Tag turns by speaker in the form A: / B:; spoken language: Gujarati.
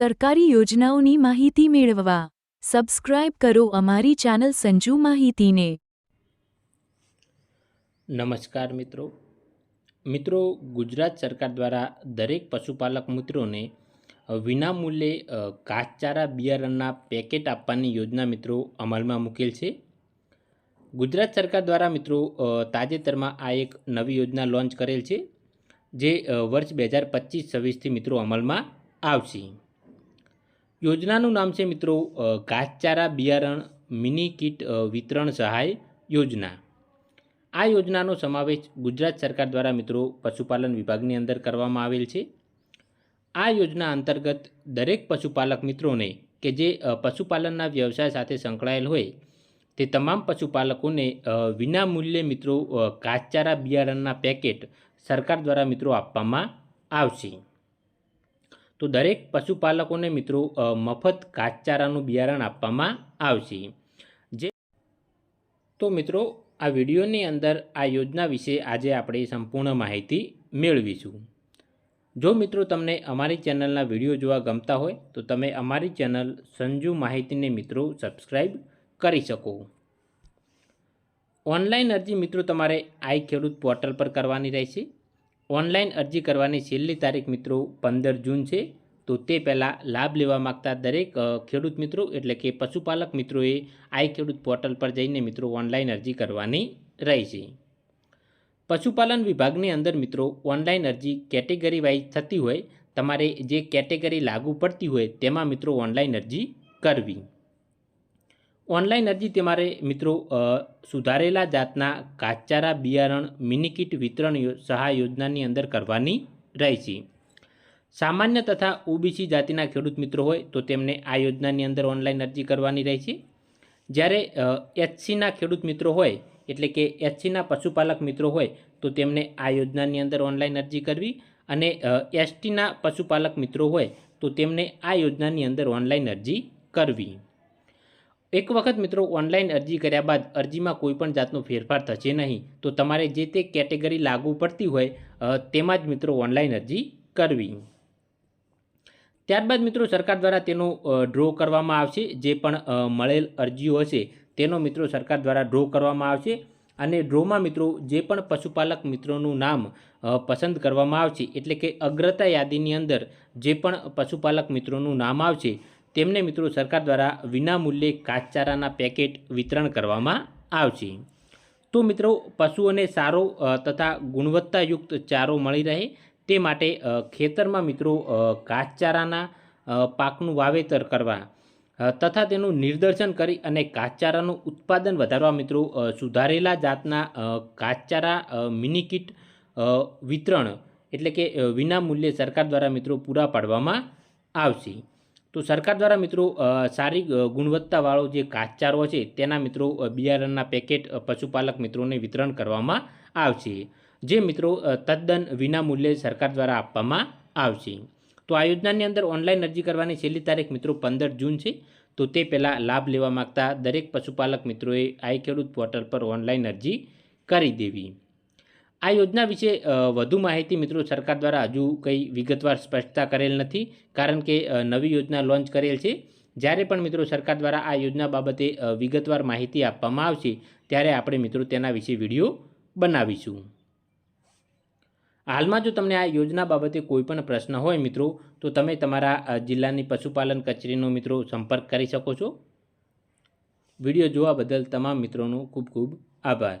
A: સરકારી યોજનાઓની માહિતી મેળવવા. સબસ્ક્રાઇબ કરો અમારી ચેનલ સંજુ માહિતીને.
B: નમસ્કાર મિત્રો. મિત્રો, ગુજરાત સરકાર દ્વારા દરેક પશુપાલક મિત્રોને વિનામૂલ્યે ઘાસચારા બિયારણના પેકેટ આપવાની યોજના મિત્રો અમલમાં મૂકેલ છે. ગુજરાત સરકાર દ્વારા મિત્રો તાજેતરમાં આ એક નવી યોજના લોન્ચ કરેલ છે, જે વર્ષ બે હજાર પચીસ છવ્વીસથી મિત્રો અમલમાં આવશે. યોજનાનું નામ છે મિત્રો ઘાસચારા બિયારણ મિની કીટ વિતરણ સહાય યોજના. આ યોજનાનો સમાવેશ ગુજરાત સરકાર દ્વારા મિત્રો પશુપાલન વિભાગની અંદર કરવામાં આવેલ છે. આ યોજના અંતર્ગત દરેક પશુપાલક મિત્રોને કે જે પશુપાલનના વ્યવસાય સાથે સંકળાયેલ હોય, તે તમામ પશુપાલકોને વિનામૂલ્યે વિના મૂલ્યે મિત્રો ઘાસચારા બિયારણના પેકેટ સરકાર દ્વારા મિત્રો આપવામાં આવશે. તો દરેક પશુપાલકોને મિત્રો મફત ઘાસચારાનું બિયારણ આપવામાં આવશે. જે તો મિત્રો, આ વિડીયોની અંદર આ યોજના વિશે આજે આપણે સંપૂર્ણ માહિતી મેળવીશું. જો મિત્રો તમને અમારી ચેનલના વીડિયો જોવા ગમતા હોય, તો તમે અમારી ચેનલ સંજુ માહિતીને મિત્રો સબસ્ક્રાઈબ કરી શકો. ઓનલાઈન અરજી મિત્રો તમારે આઈ ખેડૂત પોર્ટલ પર કરવાની રહેશે. ઓનલાઈન અરજી કરવાની છેલ્લી તારીખ મિત્રો પંદર જૂન છે. તો તે પહેલાં લાભ લેવા માગતા દરેક ખેડૂત મિત્રો એટલે કે પશુપાલક મિત્રોએ આઈ ખેડૂત પોર્ટલ પર જઈને મિત્રો ઓનલાઈન અરજી કરવાની રહેશે પશુપાલન વિભાગની અંદર મિત્રો ઓનલાઈન અરજી કેટેગરી વાઇઝ થતી હોય, તમારે જે કેટેગરી લાગુ પડતી હોય તેમાં મિત્રો ઓનલાઈન અરજી કરવી. ઓનલાઈન અરજી તમારે મિત્રો સુધારેલા જાતના ઘાસચારા બિયારણ મિનિકીટ વિતરણ સહાય યોજનાની અંદર કરવાની રહેશે સામાન્ય તથા ઓબીસી જાતિના ખેડૂત મિત્રો હોય તો તેમને આ યોજનાની અંદર ઓનલાઈન અરજી કરવાની રહેશે જ્યારે એચસીના ખેડૂત મિત્રો હોય, એટલે કે એચસીના પશુપાલક મિત્રો હોય, તો તેમને આ યોજનાની અંદર ઓનલાઈન અરજી કરવી અને એસટીના પશુપાલક મિત્રો હોય, તો તેમને આ યોજનાની અંદર ઓનલાઈન અરજી કરવી. એક વખત મિત્રો ઓનલાઈન અરજી કર્યા બાદ અરજીમાં કોઈ પણ જાતનો ફેરફાર થશે નહીં. તો તમારે જે તે કેટેગરી લાગુ પડતી હોય તેમાં જ મિત્રો ઓનલાઈન અરજી કરવી. ત્યારબાદ મિત્રો સરકાર દ્વારા તેનો ડ્રો કરવામાં આવશે. જે પણ મળેલ અરજીઓ હશે, તેનો મિત્રો સરકાર દ્વારા ડ્રો કરવામાં આવશે. અને ડ્રોમાં મિત્રો જે પણ પશુપાલક મિત્રોનું નામ પસંદ કરવામાં આવશે, એટલે કે અગ્રતા યાદીની અંદર જે પણ પશુપાલક મિત્રોનું નામ આવશે તેમને મિત્રો સરકાર દ્વારા વિનામૂલ્યે ઘાસચારાના પેકેટ વિતરણ કરવામાં આવશે. તો મિત્રો પશુઓને સારો તથા ગુણવત્તાયુક્ત ચારો મળી રહે તે માટે ખેતરમાં મિત્રો કાચચારાના પાકનું વાવેતર કરવા તથા તેનું નિર્દર્શન કરી અને ઘાસચારાનું ઉત્પાદન વધારવા મિત્રો સુધારેલા જાતના અ, મિની કીટ વિતરણ એટલે કે વિનામૂલ્યે સરકાર દ્વારા મિત્રો પૂરા પાડવામાં આવશે. તો સરકાર દ્વારા મિત્રો સારી ગુણવત્તાવાળો જે કાચચારો છે, તેના મિત્રો બિયારણના પેકેટ પશુપાલક મિત્રોને વિતરણ કરવામાં આવશે. જે મિત્રો તદ્દન વિનામૂલ્યે સરકાર દ્વારા આપવામાં આવશે. તો આ યોજનાની અંદર ઓનલાઈન અરજી કરવાની છેલ્લી તારીખ મિત્રો પંદર જૂન છે. તો તે પહેલાં લાભ લેવા માગતા દરેક પશુપાલક મિત્રોએ આઈ ખેડૂત પોર્ટલ પર ઓનલાઈન અરજી કરી દેવી. આ યોજના વિશે વધુ માહિતી મિત્રો સરકાર દ્વારા હજુ કંઈ વિગતવાર સ્પષ્ટતા કરેલ નથી, કારણ કે નવી યોજના લોન્ચ કરેલ છે. જ્યારે પણ મિત્રો સરકાર દ્વારા આ યોજના બાબતે વિગતવાર માહિતી આપવામાં આવશે, ત્યારે આપણે મિત્રો તેના વિશે વીડિયો બનાવીશું. હાલમાં જો તમને આ યોજના બાબતે કોઈ પણ પ્રશ્ન હોય મિત્રો, તો તમે તમારા જિલ્લાની પશુપાલન કચેરીનો મિત્રો સંપર્ક કરી શકો છો. વીડિયો જોવા બદલ તમામ મિત્રોનો ખૂબ ખૂબ આભાર.